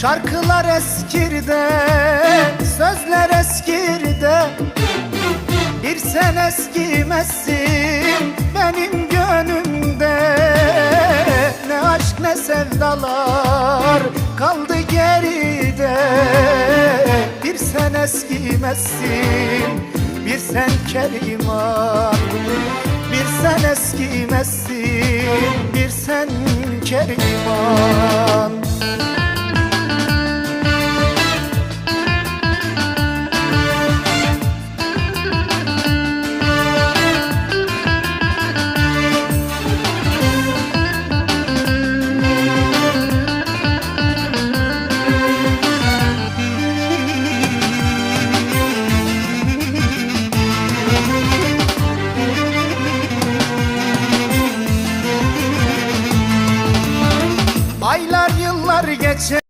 Şarkılar eskirde, sözler eskirde. Bir sen eskimezsin benim gönlümde. Ne aşk ne sevdalar kaldı geride. Bir sen eskimezsin, bir sen keliman Bir sen eskimezsin, bir sen keliman Aylar yıllar geçer.